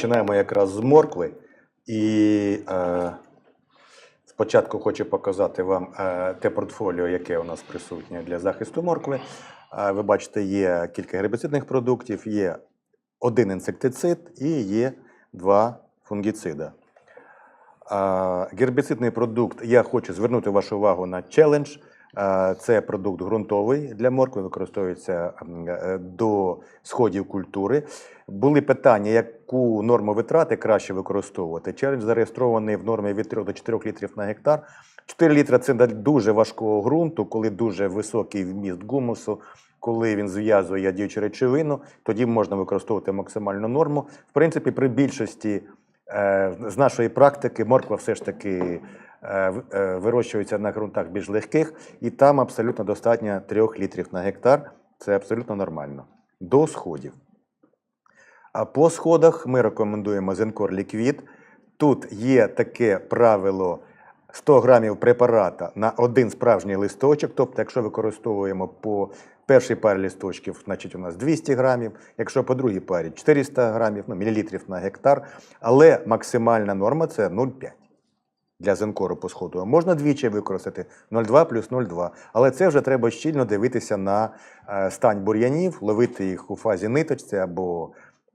починаємо якраз з моркви. І е, спочатку хочу показати вам е, те портфоліо, яке у нас присутнє для захисту моркви. Е, ви бачите, є кілька гербіцидних продуктів, є один інсектицид і є два фунгіцида. Е, Гербіцидний продукт, я хочу звернути вашу увагу на челендж. Це продукт ґрунтовий для моркви, використовується е, до сходів культури. Були питання, яку норму витрати краще використовувати. Челендж зареєстрований в нормі від 3 до 4 літрів на гектар. 4 літри це дуже важкого ґрунту, коли дуже високий вміст гумусу, коли він зв'язує діючу речовину, тоді можна використовувати максимальну норму. В принципі, при більшості е, з нашої практики морква все ж таки е, е, вирощується на ґрунтах більш легких, і там абсолютно достатньо 3 літрів на гектар. Це абсолютно нормально. До сходів. А по сходах ми рекомендуємо Зенкор Ліквід. Тут є таке правило 100 грамів препарата на один справжній листочок. Тобто, якщо використовуємо по першій парі листочків, значить у нас 200 грамів, якщо по другій парі 400 грамів, ну, мілілітрів на гектар. Але максимальна норма це 0,5 для зенкору по сходу. Можна двічі використати 0,2 плюс 0,2. Але це вже треба щільно дивитися на е, стан бур'янів, ловити їх у фазі ниточці або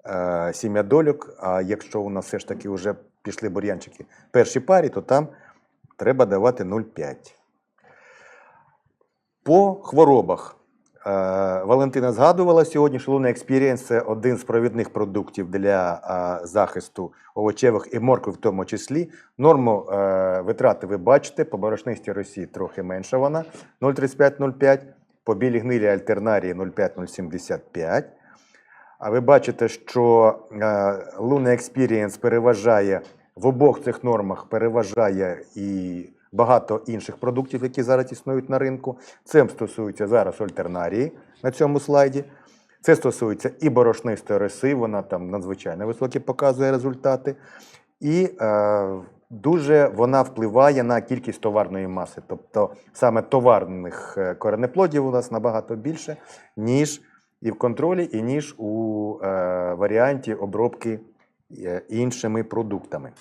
е, сім'ядольок. А якщо у нас все ж таки вже пішли бур'янчики першій парі, то там треба давати 0,5. По хворобах. Е, Валентина згадувала сьогодні, що Luna Experience – це один з провідних продуктів для е, захисту овочевих і моркви в тому числі. Норму е, витрати ви бачите, по борошнистій Росії трохи менша вона 0,35-0,5, по білій гнилі альтернарії 0,5-0,75. А ви бачите, що е, Luna Experience переважає в обох цих нормах переважає і багато інших продуктів, які зараз існують на ринку. Це стосується зараз альтернарії на цьому слайді. Це стосується і борошнистої риси, вона там надзвичайно високі показує результати. І е, дуже вона впливає на кількість товарної маси. Тобто саме товарних е, коренеплодів у нас набагато більше, ніж і в контролі, і ніж у е, варіанті обробки е, іншими продуктами.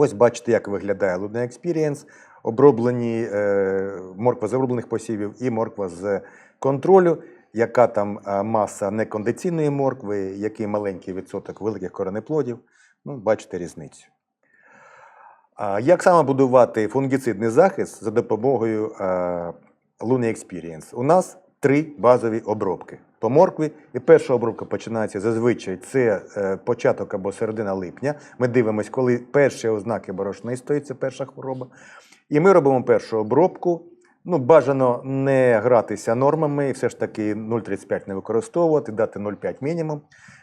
Ось бачите, як виглядає Luna Experience. Оброблені е, морква з оброблених посівів і морква з контролю, яка там е, маса некондиційної моркви, який маленький відсоток великих коренеплодів. Ну, бачите різницю. А як саме будувати фунгіцидний захист за допомогою е, Luna Experience? У нас три базові обробки по моркві. І перша обробка починається зазвичай це е, початок або середина липня. Ми дивимося, коли перші ознаки борошнистої, це перша хвороба. І ми робимо першу обробку. Ну, бажано не гратися нормами, і все ж таки 0,35 не використовувати, дати 0,5 мінімум.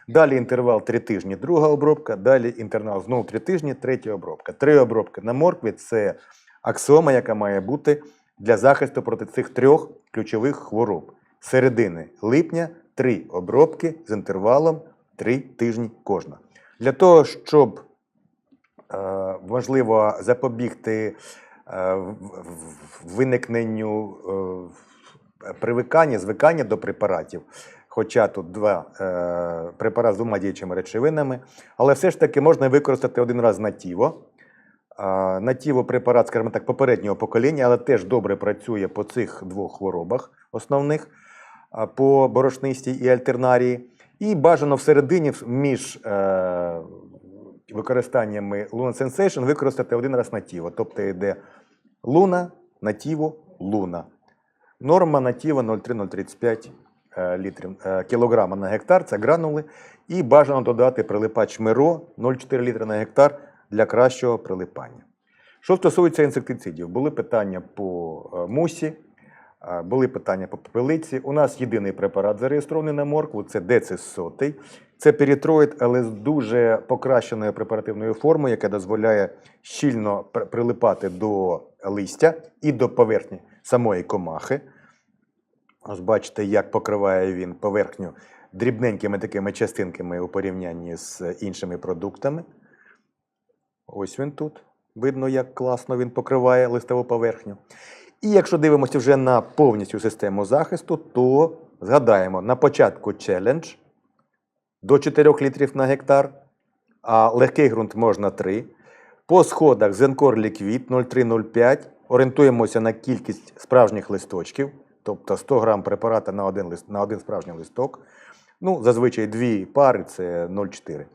Далі інтервал 3 тижні, друга обробка, далі інтервал знову 3 тижні, третя обробка. Три обробки на моркві це аксіома, яка має бути для захисту проти цих трьох ключових хвороб. Середини липня три обробки з інтервалом 3 тижні кожна. Для того, щоб е, можливо запобігти е, виникненню е, привикання, звикання до препаратів. Хоча тут два е, препарати з двома діючими речовинами, але все ж таки можна використати один раз натіво. А, Натіво препарат, скажімо так, попереднього покоління, але теж добре працює по цих двох хворобах основних, по борошнистій і альтернарії. І бажано всередині між е, використаннями Luna Sensation використати один раз натіво. Тобто йде луна, натіво, луна. Норма натіва 0,3-0,35 е, літрів е, кілограма на гектар це гранули. І бажано додати прилипач Миро 0,4 літра на гектар для кращого прилипання. Що стосується інсектицидів, були питання по е, мусі, е, були питання по попелиці. У нас єдиний препарат зареєстрований на моркву це децис сотий. Це перітроїд, але з дуже покращеною препаративною формою, яка дозволяє щільно прилипати до листя і до поверхні самої комахи. Ось бачите, як покриває він поверхню дрібненькими такими частинками у порівнянні з іншими продуктами. Ось він тут. Видно, як класно він покриває листову поверхню. І якщо дивимося вже на повністю систему захисту, то згадаємо, на початку челендж до 4 літрів на гектар, а легкий ґрунт можна 3. По сходах Зенкор Ліквід 0,3-0,5. Орієнтуємося на кількість справжніх листочків, тобто 100 грам препарата на один, лист, на один справжній листок. Ну, зазвичай дві пари це 0,4.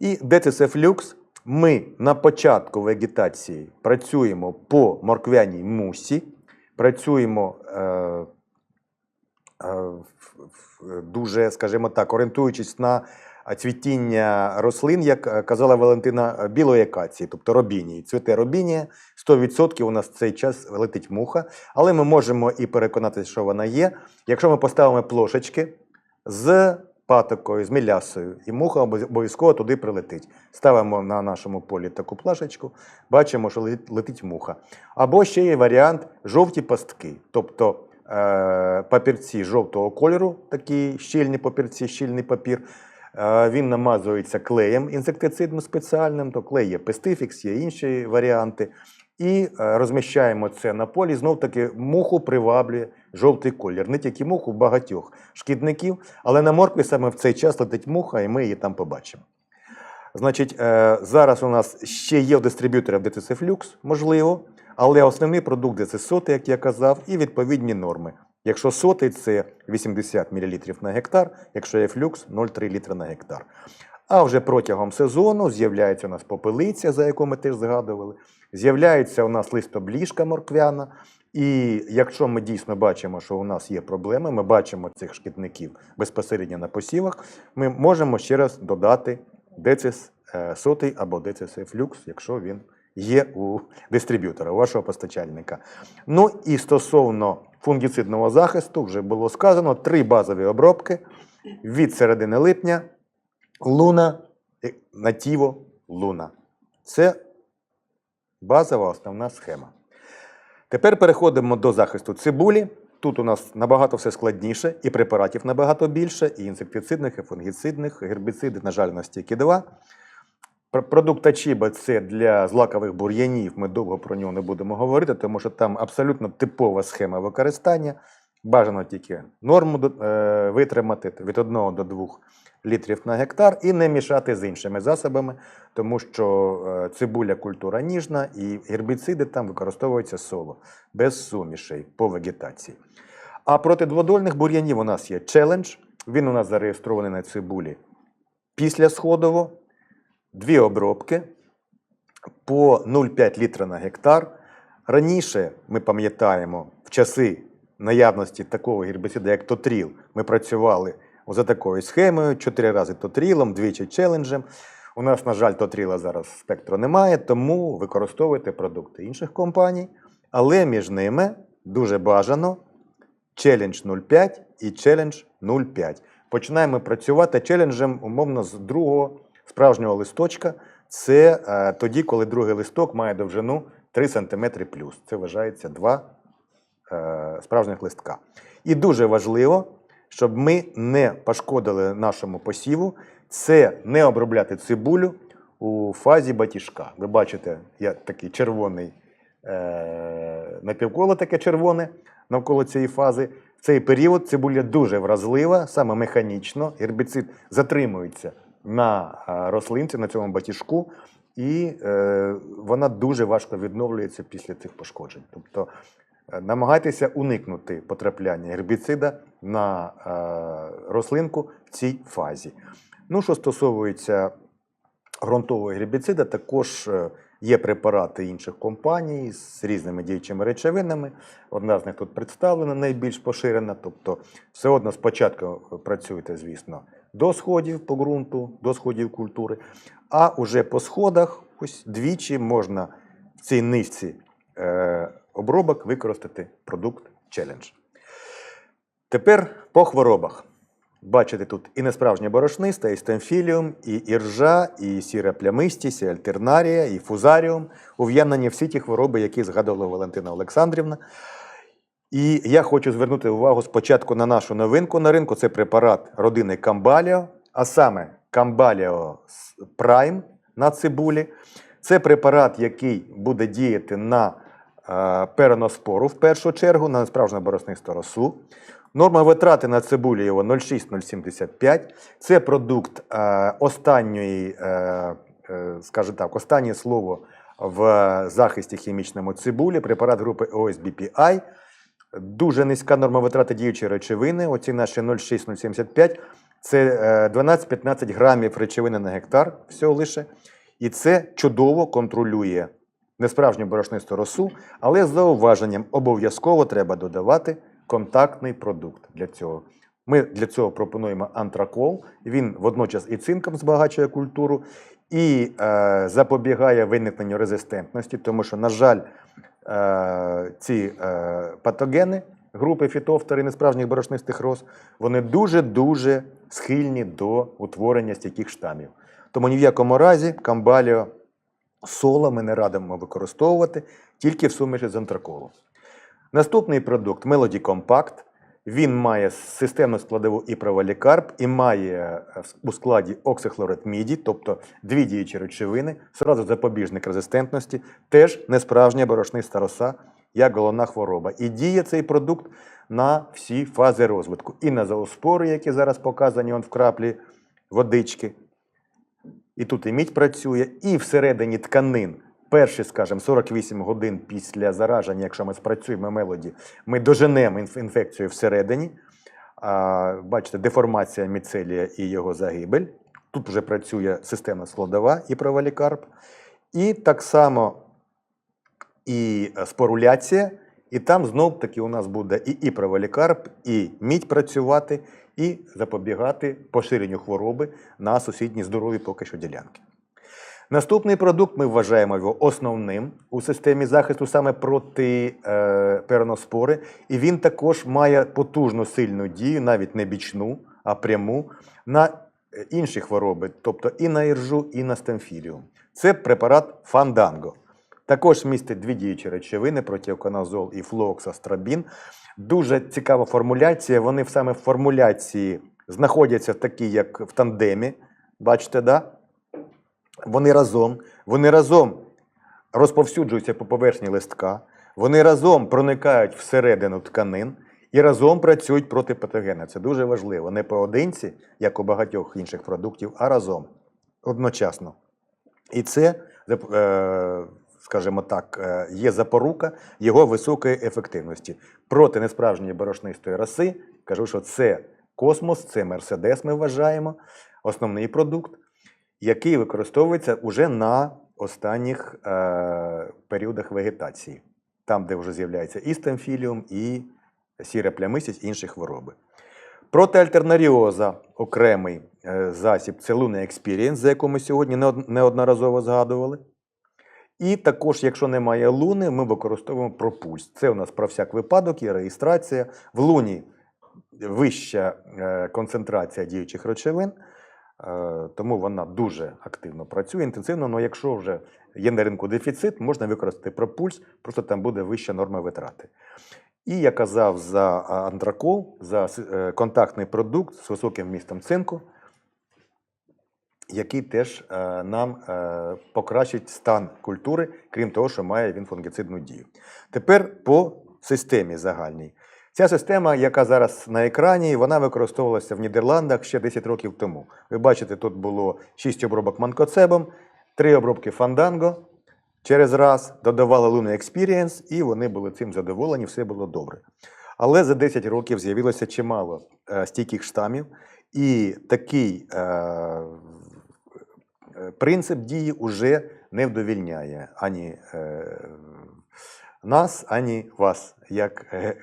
І ДЦСФ Люкс ми на початку вегетації працюємо по морквяній мусі, працюємо е, е, дуже, скажімо так, орієнтуючись на цвітіння рослин, як е, казала Валентина, е, білої акації, тобто робінії. Цвіте робінія, 100% у нас в цей час летить муха, але ми можемо і переконатися, що вона є. Якщо ми поставимо плошечки з патокою, з мілясою, і муха обов'язково туди прилетить. Ставимо на нашому полі таку плашечку, бачимо, що летить, муха. Або ще є варіант жовті пастки, тобто е, папірці жовтого кольору, такі щільні папірці, щільний папір. Е, Він намазується клеєм інсектицидним спеціальним, то клей є пестифікс, є інші варіанти. І е, розміщаємо це на полі. Знов таки муху приваблює жовтий колір. Не тільки муху, багатьох шкідників, але на моркві саме в цей час летить муха, і ми її там побачимо. Значить, е, зараз у нас ще є в дистриб'юторах DTC Flux, можливо, але основний продукт це соти, як я казав, і відповідні норми. Якщо сотий це 80 мл на гектар, якщо є флюкс 0,3 літра на гектар. А вже протягом сезону з'являється у нас попелиця, за яку ми теж згадували. З'являється у нас листобліжка морквяна. І якщо ми дійсно бачимо, що у нас є проблеми, ми бачимо цих шкідників безпосередньо на посівах, ми можемо ще раз додати децис е, сотий або децис флюкс, якщо він є у дистриб'ютора, у вашого постачальника. Ну і стосовно фунгіцидного захисту, вже було сказано, три базові обробки від середини липня, луна, е, натіво, луна. Це базова основна схема. Тепер переходимо до захисту цибулі. Тут у нас набагато все складніше, і препаратів набагато більше, і інсектицидних, і фунгіцидних, гербіциди, на жаль, настільки два. Продукт Ачіба це для злакових бур'янів. Ми довго про нього не будемо говорити, тому що там абсолютно типова схема використання. Бажано тільки норму е, витримати від 1 до 2 літрів на гектар і не мішати з іншими засобами, тому що е, цибуля культура ніжна і гербіциди там використовуються соло, без сумішей по вегетації. А проти дводольних бур'янів у нас є челендж. Він у нас зареєстрований на цибулі після сходово. Дві обробки по 0,5 літра на гектар. Раніше ми пам'ятаємо, в часи наявності такого гербіцида, як тотріл, ми працювали за такою схемою: чотири рази тотрілом, двічі челенджем. У нас, на жаль, тотріла зараз спектру немає, тому використовуйте продукти інших компаній. Але між ними дуже бажано челендж 0,5 і челендж 0,5. Починаємо працювати челенджем умовно з другого справжнього листочка. Це е, тоді, коли другий листок має довжину 3 см плюс. Це вважається два е, справжніх листка. І дуже важливо, щоб ми не пошкодили нашому посіву, це не обробляти цибулю у фазі батіжка. Ви бачите, я такий червоний е, напівколо таке червоне навколо цієї фази. В цей період цибуля дуже вразлива, саме механічно. Гербіцид затримується на е, рослинці, на цьому батіжку, і е, вона дуже важко відновлюється після цих пошкоджень. Тобто е, намагайтеся уникнути потрапляння гербіцида на е, рослинку в цій фазі. Ну, що стосовується ґрунтового гербіцида, також е, є препарати інших компаній з різними діючими речовинами. Одна з них тут представлена найбільш поширена. Тобто, все одно спочатку працюйте, звісно, до сходів по ґрунту, до сходів культури, а уже по сходах ось двічі можна в цій низці е, обробок використати продукт Challenge. Тепер по хворобах. Бачите тут і несправжнє борошниста, і стемфіліум, і іржа, і сіра плямистість, і альтернарія, і фузаріум. Ув'єднані всі ті хвороби, які згадувала Валентина Олександрівна. І я хочу звернути увагу спочатку на нашу новинку на ринку. Це препарат родини Камбаліо, а саме Камбаліо Прайм на цибулі. Це препарат, який буде діяти на переноспору в першу чергу на справжню бороснисту росу. Норма витрати на цибулю його 0,6075. Це продукт е, останньої, е, е, скажімо так, останнє слово в захисті хімічному цибулі, препарат групи OSBPI. Дуже низька норма витрати діючої речовини. Оці наші 0,6075. Це е, 12-15 грамів речовини на гектар всього лише. І це чудово контролює несправжню борошнисту росу, але з зауваженням обов'язково треба додавати контактний продукт для цього. Ми для цього пропонуємо антракол. Він водночас і цинком збагачує культуру, і е, запобігає виникненню резистентності, тому що, на жаль, е, ці е, патогени групи фітофтори несправжніх борошнистих роз, вони дуже-дуже схильні до утворення стійких штамів. Тому ні в якому разі камбаліо соло ми не радимо використовувати тільки в суміші з антраколом. Наступний продукт Melody Compact. Він має системну складову і праволікарб, і має е, у складі оксихлорид міді, тобто дві діючі речовини, сразу запобіжник резистентності, теж несправжня борошниста роса, як головна хвороба. І діє цей продукт на всі фази розвитку. І на зооспори, які зараз показані он в краплі водички, і тут і мідь працює, і всередині тканин. Перші, скажімо, 48 годин після зараження, якщо ми спрацюємо мелоді, ми доженемо інфекцію всередині. А, бачите, деформація міцелія і його загибель. Тут вже працює системна складова і провалікарп. І так само і е, споруляція, і там знов таки у нас буде і іпровалікарп, і мідь працювати, і запобігати поширенню хвороби на сусідні здорові поки що ділянки. Наступний продукт ми вважаємо його основним у системі захисту саме проти е, переноспори, і він також має потужну сильну дію, навіть не бічну, а пряму на е, інші хвороби, тобто і на іржу, і на стемфіліум. Це препарат Фанданго. Також містить дві діючі речовини протиоконазол і флуоксастрабін. Дуже цікава формуляція. Вони саме в формуляції знаходяться такі, як в тандемі. Бачите, да? Вони разом, вони разом розповсюджуються по поверхні листка, вони разом проникають всередину тканин і разом працюють проти патогена. Це дуже важливо. Не поодинці, як у багатьох інших продуктів, а разом одночасно. І це, е, скажімо так, е, є запорука його високої ефективності. Проти несправжньої борошнистої роси, кажу, що це космос, це Мерседес, ми вважаємо, основний продукт, який використовується уже на останніх е, періодах вегетації, там, де вже з'являється і стемфіліум, і сіра плямистість, інші хвороби. Проти альтернаріоза окремий е, засіб це Luna Experience, за яку ми сьогодні неодноразово згадували. І також, якщо немає луни, ми використовуємо пропульс. Це у нас про всяк випадок є реєстрація. В луні вища е, концентрація діючих речовин, е, тому вона дуже активно працює, інтенсивно. Але якщо вже є на ринку дефіцит, можна використати пропульс, просто там буде вища норма витрати. І я казав за а, антракол, за е, контактний продукт з високим вмістом цинку, який теж е, нам е, покращить стан культури, крім того, що має він фунгіцидну дію. Тепер по системі загальній. Ця система, яка зараз на екрані, вона використовувалася в Нідерландах ще 10 років тому. Ви бачите, тут було 6 обробок манкоцебом, 3 обробки фанданго. Через раз додавали Luna Experience, і вони були цим задоволені, все було добре. Але за 10 років з'явилося чимало е, стійких штамів, і такий принцип дії уже не вдовільняє ані е, нас, ані вас, як е,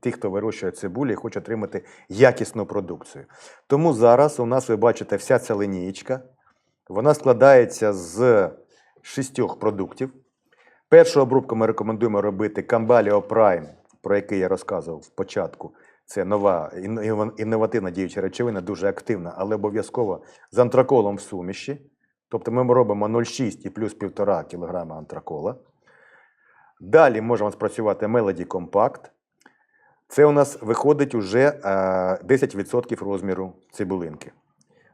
ті, хто вирощує цибулі і хоче отримати якісну продукцію. Тому зараз у нас ви бачите вся ця лінієчка. Вона складається з шістьох продуктів. Першу обробку ми рекомендуємо робити Cambalio Prime, про який я розказував спочатку. Це нова інновативна діюча речовина, дуже активна, але обов'язково з антраколом в суміші. Тобто ми робимо 0,6 і плюс 1,5 кг антракола. Далі можемо спрацювати Melody Compact. Це у нас виходить уже е, 10% розміру цибулинки.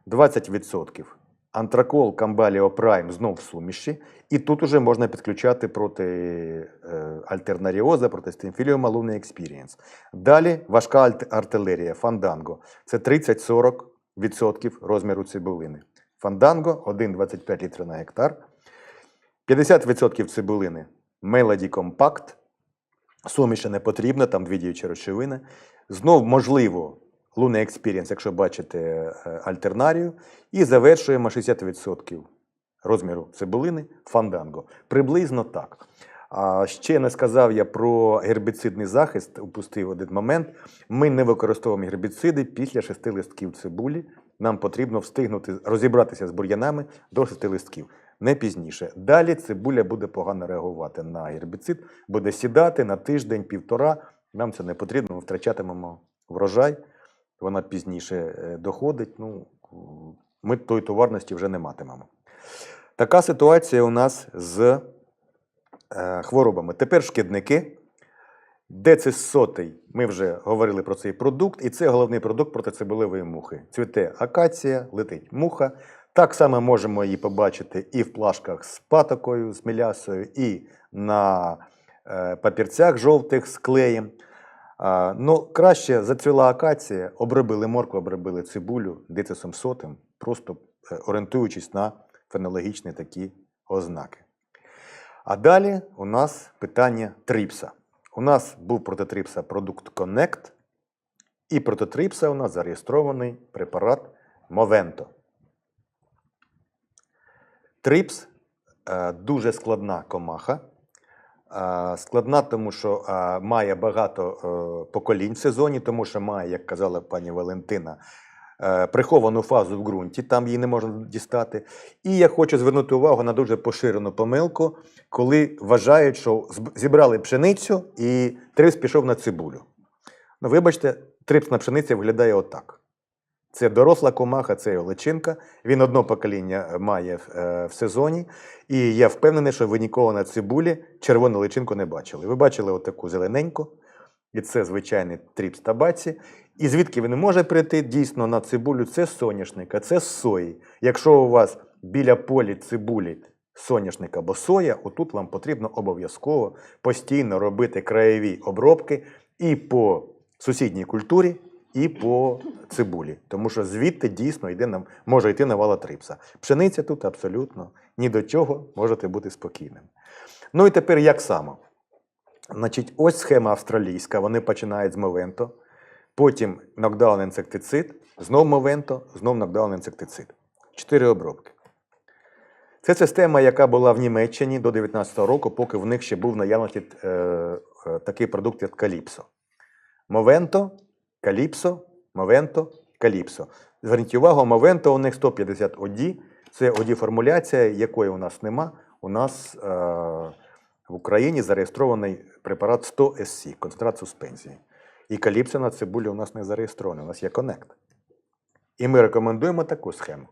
20% Антракол Камбаліо Прайм знов в суміші. І тут уже можна підключати проти е, альтернаріоза, проти стимфіліума Луни Experience. Далі важка артилерія Фанданго. Це 30-40% розміру цибулини. Фанданго 1,25 літра на гектар. 50% цибулини Melody Compact. Суміша не потрібна, там дві діючі речовини. Знов, можливо, Luna Experience, якщо бачите е, альтернарію. І завершуємо 60% розміру цибулини фанданго. Приблизно так. А ще не сказав я про гербіцидний захист, упустив один момент. Ми не використовуємо гербіциди після шести листків цибулі. Нам потрібно встигнути розібратися з бур'янами до шести листків, не пізніше. Далі цибуля буде погано реагувати на гербіцид, буде сідати на тиждень, півтора. Нам це не потрібно, ми втрачатимемо врожай, вона пізніше е, доходить. Ну, ми тої товарності вже не матимемо. Така ситуація у нас з е, хворобами. Тепер шкідники. Децисотий, ми вже говорили про цей продукт, і це головний продукт проти цибулевої мухи. Цвіте акація, летить муха. Так само можемо її побачити і в плашках з патокою, з мілясою, і на е, папірцях жовтих з клеєм. Ну, краще зацвіла акація, обробили моркву, обробили цибулю дицисом сотим, просто е, орієнтуючись на фенологічні такі ознаки. А далі у нас питання трипса. У нас був проти трипса продукт Connect, і проти трипса у нас зареєстрований препарат Movento. Трипс е, дуже складна комаха. Складна, тому що має багато е, поколінь в сезоні, тому що має, як казала пані Валентина, е, приховану фазу в ґрунті, там її не можна дістати. І я хочу звернути увагу на дуже поширену помилку, коли вважають, що зібрали пшеницю і трипс пішов на цибулю. Ну, вибачте, трипс на пшениці виглядає отак. Це доросла комаха, це личинка. Він одно покоління має е, в сезоні. І я впевнений, що ви ніколи на цибулі червону личинку не бачили. Ви бачили отаку зелененьку, і це звичайний тріпс табаці. І звідки він може прийти дійсно на цибулю? Це соняшника, це сої. Якщо у вас біля полі цибулі соняшник або соя, отут вам потрібно обов'язково постійно робити краєві обробки і по сусідній культурі, і по цибулі. Тому що звідти дійсно йде нам, може йти навала трипса. Пшениця тут абсолютно ні до чого можете бути спокійним. Ну і тепер як само? Значить, ось схема австралійська. Вони починають з Мовенто, потім нокдаун інсектицид, знов Мовенто, знов нокдаун інсектицид. Чотири обробки. Це система, яка була в Німеччині до 2019 року, поки в них ще був наявності е, е, такий продукт, як Каліпсо. Мовенто, Каліпсо, Мовенто, Каліпсо. Зверніть увагу, Мовенто у них 150 оді. Це оді формуляція, якої у нас нема. У нас е, в Україні зареєстрований препарат 100 SC, концентрат суспензії. І Каліпсо на цибулі у нас не зареєстрований, у нас є Connect. І ми рекомендуємо таку схему.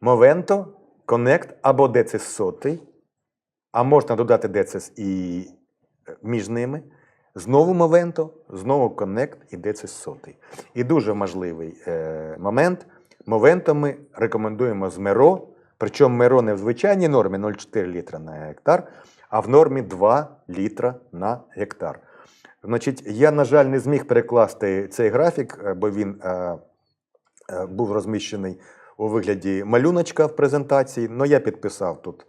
Мовенто, Connect або Децис сотий, а можна додати Децис і е, між ними. Знову Мовенто, знову Connect і Децис сотий. І дуже важливий е, момент. Мовенто ми рекомендуємо з Меро, причому Меро не в звичайній нормі 0,4 літра на гектар, а в нормі 2 літра на гектар. Значить, я, на жаль, не зміг перекласти цей графік, е, бо він е, е, був розміщений у вигляді малюночка в презентації, але я підписав тут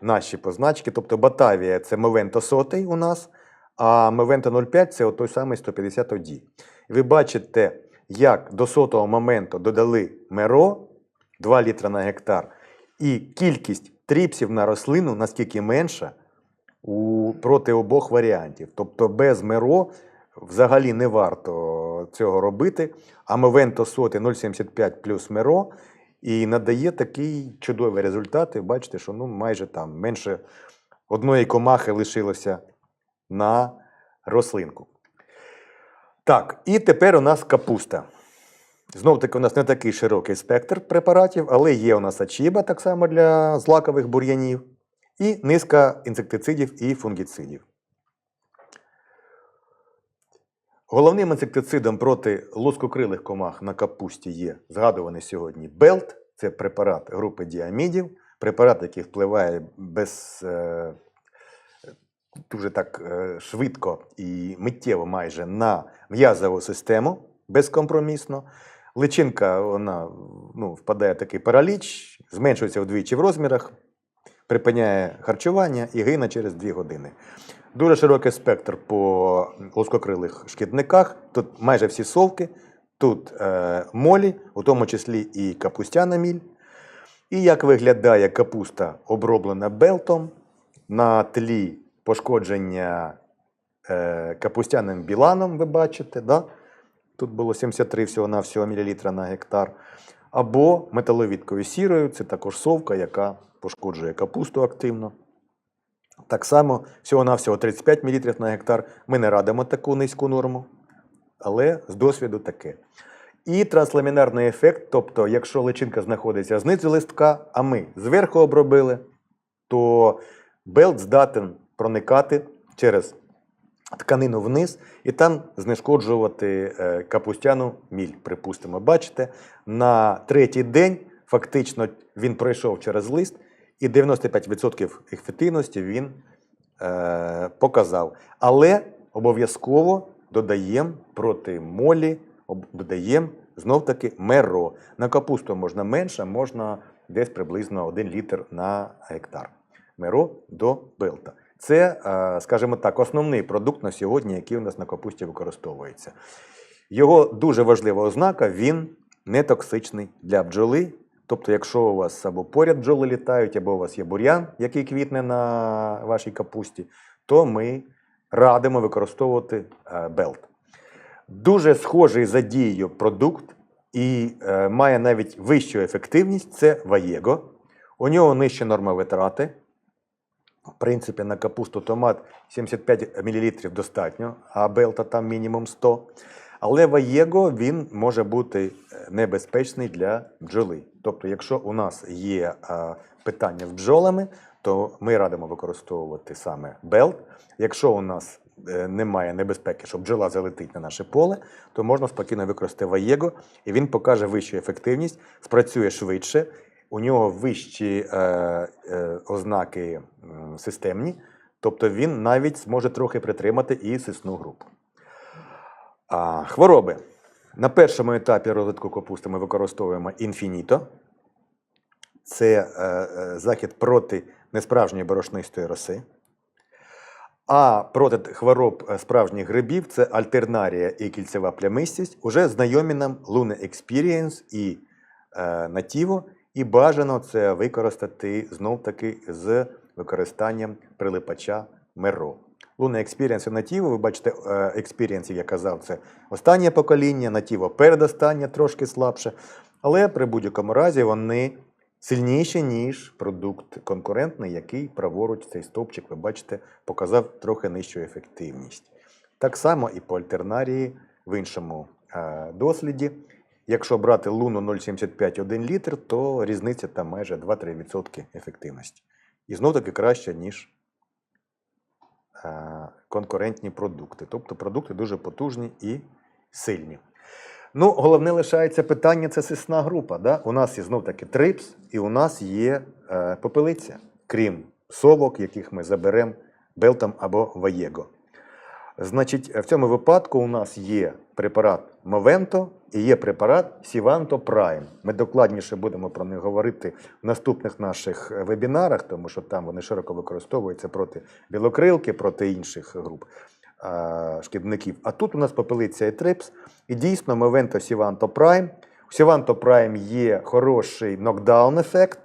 наші позначки. Тобто Батавія це Мовенто сотий у нас, а Мовенто 05 це той самий 150 оді. Ви бачите, як до сотого моменту додали меро 2 літра на гектар, і кількість тріпсів на рослину наскільки менша у, проти обох варіантів. Тобто без меро взагалі не варто цього робити. А Мовенто соти 0,75 плюс меро і надає такий чудовий результат. Бачите, що ну, майже там менше одної комахи лишилося на рослинку. Так, і тепер у нас капуста. Знов таки, у нас не такий широкий спектр препаратів, але є у нас ачіба так само для злакових бур'янів, і низка інсектицидів і фунгіцидів. Головним інсектицидом проти лоскокрилих комах на капусті є згадуваний сьогодні белт. це препарат групи діамідів, препарат, який впливає без, е, дуже так е, швидко і миттєво майже на м'язову систему безкомпромісно. Личинка вона ну, впадає в такий параліч, зменшується вдвічі в розмірах, припиняє харчування і гине через 2 години. Дуже широкий спектр по лоскокрилих шкідниках. Тут майже всі совки, тут е, молі, у тому числі і капустяна міль. І як виглядає капуста, оброблена белтом на тлі пошкодження е, капустяним біланом, ви бачите, да? тут було 73 всього-навсього мілілітра на гектар. Або металовідкою сірою, це також совка, яка пошкоджує капусту активно. Так само, всього-навсього 35 мл на гектар. Ми не радимо таку низьку норму, але з досвіду таке. І трансламінарний ефект, тобто, якщо личинка знаходиться знизу листка, а ми зверху обробили, то белт здатен проникати через тканину вниз і там знешкоджувати е, капустяну міль. Припустимо, бачите, на третій день фактично він пройшов через лист, і 95% ефективності він е, показав. Але обов'язково додаємо проти молі, додаємо знов-таки меро. На капусту можна менше, можна десь приблизно 1 літр на гектар. Меро до белта. Це, е, скажімо так, основний продукт на сьогодні, який у нас на капусті використовується. Його дуже важлива ознака, він не токсичний для бджоли. Тобто, якщо у вас або поряд бджоли літають, або у вас є бур'ян, який квітне на вашій капусті, то ми радимо використовувати е, белт. Дуже схожий за дією продукт і е, має навіть вищу ефективність це Ваєго. У нього нижча норма витрати. В принципі, на капусту томат 75 мл достатньо, а белта там мінімум 100. Але Ваєго він може бути е, небезпечний для бджоли. Тобто, якщо у нас є питання з бджолами, то ми радимо використовувати саме белт. Якщо у нас е, немає небезпеки, що бджола залетить на наше поле, то можна спокійно використати Ваєго, і він покаже вищу ефективність, спрацює швидше. У нього вищі е, е, ознаки системні, тобто він навіть зможе трохи притримати і сисну групу. А, хвороби. На першому етапі розвитку капусти ми використовуємо інфініто. Це е, е, захід проти несправжньої борошнистої роси. А проти хвороб е, справжніх грибів це альтернарія і кільцева плямистість. Уже знайомі нам Luna Experience і е, Nativo. І бажано це використати знов-таки з використанням прилипача Меро. Luna Experience і Nativo, ви бачите, е, Experience, я казав, це останнє покоління, Nativo передостаннє, трошки слабше. Але при будь-якому разі вони сильніші, ніж продукт конкурентний, який праворуч цей стовпчик, ви бачите, показав трохи нижчу ефективність. Так само і по альтернарії в іншому е, досліді. Якщо брати луну 0,75 1 літр, то різниця там майже 2-3% ефективності. І знов таки краще, ніж е, конкурентні продукти. Тобто продукти дуже потужні і сильні. Ну, головне лишається питання це сисна група. Да? У нас є знов таки трипс, і у нас є е, попелиця, крім совок, яких ми заберемо белтом або ваєго. Значить, в цьому випадку у нас є препарат Movento і є препарат Sivanto Prime. Ми докладніше будемо про них говорити в наступних наших вебінарах, тому що там вони широко використовуються проти білокрилки, проти інших груп шкідників. А тут у нас попелиця і трипс. І дійсно Movento Sivanto Prime. У Sivanto Prime є хороший нокдаун-ефект,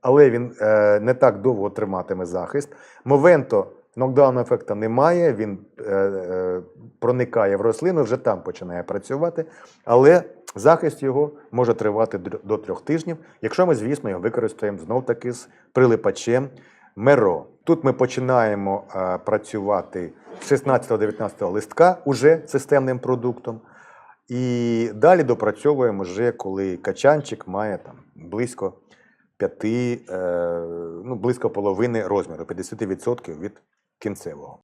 але він е, не так довго триматиме захист. Movento нокдаун ефекту немає, він е, е, проникає в рослину, вже там починає працювати, але захист його може тривати до трьох тижнів, якщо ми, звісно, його використаємо знов-таки з прилипачем Меро. Тут ми починаємо е, працювати з 16-19 листка уже системним продуктом. І далі допрацьовуємо вже, коли качанчик має там близько 5, е, ну, близько половини розміру, 50% від кінцевого.